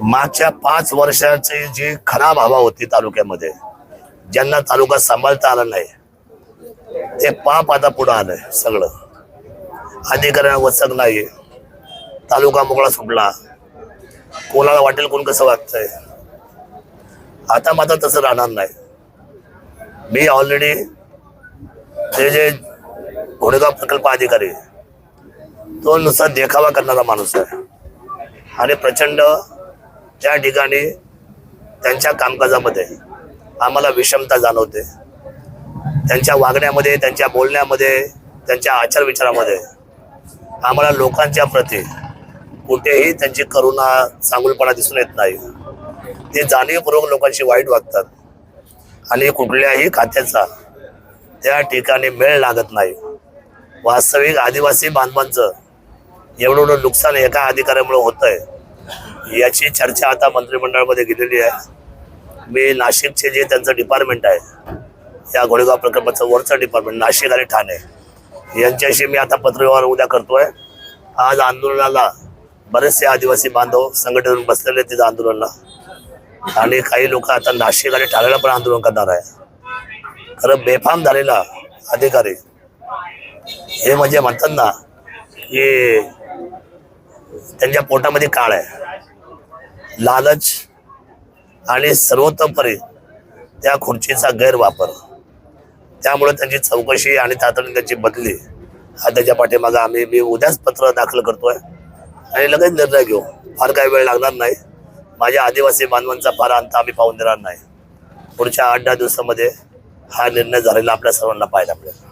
मागच्या पाच वर्षाची जी खराब हवा होती तालुक्यामध्ये ज्यांना तालुका सांभाळता आला नाही ते पाप आता पुढं आलंय सगळं. अधिकाऱ्यांना वचक नाही तालुका मोकळा सुटला. कोणाला वाटेल कोण कसं वागतंय? आता मात्र तसं राहणार नाही. मी ऑलरेडी ते जे घोडेगाव प्रकल्प अधिकारी तो नुसता देखावा करणारा माणूस आहे. आणि प्रचंड त्या ठिकाणी त्यांच्या कामकाजामध्ये आम्हाला विषमता जाणवते. त्यांच्या वागण्यामध्ये त्यांच्या बोलण्यामध्ये त्यांच्या आचार विचारामध्ये आम्हाला लोकांच्या प्रती कुठेही त्यांची करुणा चांगुलपणा दिसून येत नाही. ते जाणीवपूर्वक लोकांशी वाईट वागतात आणि कुठल्याही खात्याचा त्या ठिकाणी मेळ लागत नाही. वास्तविक आदिवासी बांधवांचं एवढं एवढं नुकसान एका अधिकाऱ्यामुळे आहे याची चर्चा आता मंत्रिमंडळामध्ये गेलेली आहे. मी नाशिकचे जे त्यांचं डिपार्टमेंट आहे या गोळेगाव प्रकल्पाचं वरचं डिपार्टमेंट नाशिक आणि ठाणे यांच्याशी मी आता पत्रव्यवहार उद्या करतोय. आज आंदोलनाला बरेचसे आदिवासी बांधव संघटनेतून बसलेले आहेत तिथं आंदोलनाला. आणि काही लोक आता नाशिक आणि ठाण्याला पण आंदोलन करणार आहे. खरं बेफाम झालेला अधिकारी हे म्हणजे म्हणतात ना की त्यांच्या पोटामध्ये काळ आहे. लालच आणि सर्वोत्तमपरी त्या खुर्चीचा गैरवापर. त्यामुळे त्यांची चौकशी आणि तातडीने त्यांची बदली हा त्याच्या पाठीमागं आम्ही मी उद्याच पत्र दाखल करतोय आणि लगेच निर्णय घेऊ. फार काही वेळ लागणार नाही. माझ्या आदिवासी बांधवांचा फार अंत आम्ही पाहून देणार नाही. पुढच्या आठ दहा दिवसामध्ये हा निर्णय झालेला आपल्या सर्वांना पाहायला मिळेल.